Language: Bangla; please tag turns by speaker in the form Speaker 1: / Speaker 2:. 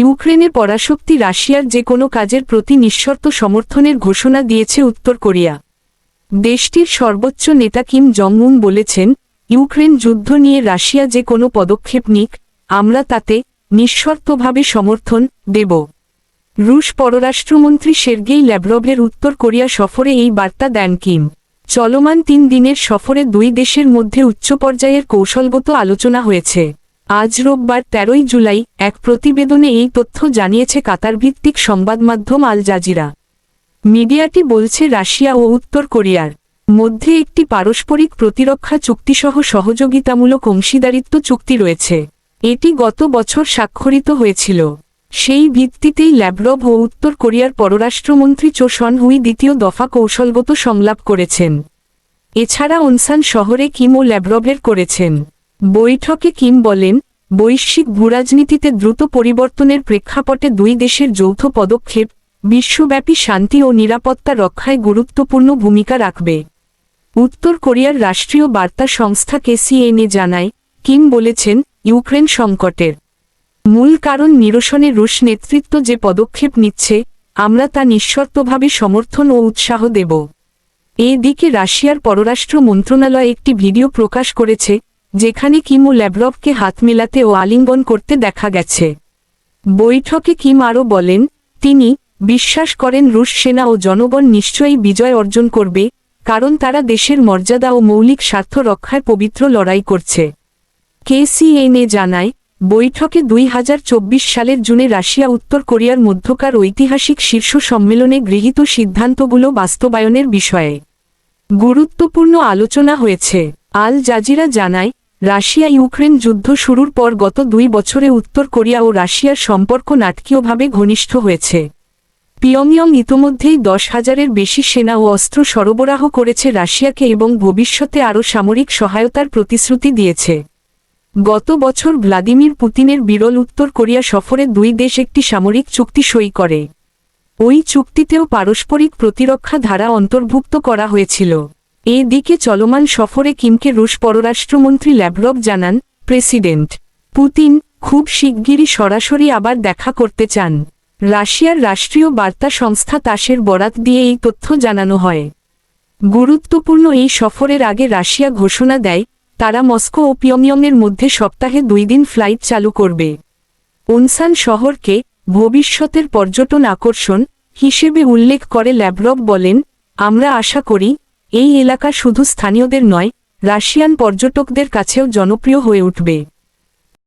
Speaker 1: ইউক্রেনের পরাশক্তি রাশিয়ার যে কোনো কাজের প্রতি নিঃশর্ত সমর্থনের ঘোষণা দিয়েছে উত্তর কোরিয়া। দেশটির সর্বোচ্চ নেতা কিম জং উন বলেছেন, ইউক্রেন যুদ্ধ নিয়ে রাশিয়া যে কোনো পদক্ষেপ নিক, আমরা তাতে নিঃশর্তভাবে সমর্থন দেব। রুশ পররাষ্ট্রমন্ত্রী সের্গেই ল্যাভরভের উত্তর কোরিয়া সফরে এই বার্তা দেন কিম। চলমান তিন দিনের সফরে দুই দেশের মধ্যে উচ্চ পর্যায়ের কৌশলগত আলোচনা হয়েছে। আজ রোববার তেরোই জুলাই এক প্রতিবেদনে এই তথ্য জানিয়েছে কাতার ভিত্তিক সংবাদ মাধ্যম আল জাজিরা। মিডিয়াটি বলছে, রাশিয়া ও উত্তর কোরিয়ার মধ্যে একটি পারস্পরিক প্রতিরক্ষা চুক্তিসহ সহযোগিতামূলক অংশীদারিত্ব চুক্তি রয়েছে। এটি গত বছর স্বাক্ষরিত হয়েছিল। সেই ভিত্তিতেই ল্যাভরভ ও উত্তর কোরিয়ার পররাষ্ট্রমন্ত্রী চো সন হুই দ্বিতীয় দফা কৌশলগত সংলাপ করেছেন। এছাড়া অনসান শহরে কিম ও ল্যাভরভের করেছেন। বৈঠকে কিম বলেন, বৈশ্বিক ভূরাজনীতিতে দ্রুত পরিবর্তনের প্রেক্ষাপটে দুই দেশের যৌথ পদক্ষেপ বিশ্বব্যাপী শান্তি ও নিরাপত্তা রক্ষায় গুরুত্বপূর্ণ ভূমিকা রাখবে। উত্তর কোরিয়ার রাষ্ট্রীয় বার্তা সংস্থা কেসিএনএ জানায়, কিম বলেছেন, ইউক্রেন সংকটের মূল কারণ নিরসনে রুশ নেতৃত্ব যে পদক্ষেপ নিচ্ছে, আমরা তা নিঃশর্তভাবে সমর্থন ও উৎসাহ দেব। এদিকে রাশিয়ার পররাষ্ট্র মন্ত্রণালয় একটি ভিডিও প্রকাশ করেছে যেখানে কিম ও ল্যাভরভকে হাত মেলাতে ও আলিঙ্গন করতে দেখা গেছে। বৈঠকে কিম আরও বলেন, তিনি, বিশ্বাস করেন রুশ সেনা ও জনগণ নিশ্চয়ই বিজয় অর্জন করবে, কারণ তারা দেশের মর্যাদা ও মৌলিক স্বার্থ রক্ষায় পবিত্র লড়াই করছে। কেসিএনএ জানায়, বৈঠকে দুই হাজার চব্বিশ সালের জুনে রাশিয়া উত্তর কোরিয়ার মধ্যকার ঐতিহাসিক শীর্ষ সম্মেলনে গৃহীত সিদ্ধান্তগুলো বাস্তবায়নের বিষয়ে গুরুত্বপূর্ণ আলোচনা হয়েছে। আল জাজিরা জানায় রাশিয়া ইউক্রেন যুদ্ধ শুরুর পর গত দুই বছরে উত্তর কোরিয়া ও রাশিয়ার সম্পর্ক নাটকীয়ভাবে ঘনিষ্ঠ হয়েছে। পিয়ংয়ং ইতোমধ্যেই দশ হাজারের বেশি সেনা ও অস্ত্র সরবরাহ করেছে রাশিয়াকে এবং ভবিষ্যতে আরও সামরিক সহায়তার প্রতিশ্রুতি দিয়েছে। গত বছর ভ্লাদিমির পুতিনের বিরল উত্তর কোরিয়া সফরে দুই দেশ একটি সামরিক চুক্তি সই করে। ওই চুক্তিতেও পারস্পরিক প্রতিরক্ষা ধারা অন্তর্ভুক্ত করা হয়েছিল। এ দিকে চলমান সফরে কিমকে রুশ পররাষ্ট্রমন্ত্রী ল্যাভরভ জানান, প্রেসিডেন্ট পুতিন খুব শিগগিরই সরাসরি আবার দেখা করতে চান। রাশিয়ার রাষ্ট্রীয় বার্তা সংস্থা তাসের বরাত দিয়ে এই তথ্য জানানো হয়। গুরুত্বপূর্ণ এই সফরের আগে রাশিয়া ঘোষণা দেয়, তারা মস্কো ও পিয়ংইয়ংয়ের মধ্যে সপ্তাহে দুই দিন ফ্লাইট চালু করবে। উনসান শহরকে ভবিষ্যতের পর্যটন আকর্ষণ হিসেবে উল্লেখ করে ল্যাভরভ বলেন, আমরা আশা করি এই এলাকা শুধু স্থানীয়দের নয় রাশিয়ান পর্যটকদের কাছেও জনপ্রিয় হয়ে উঠবে।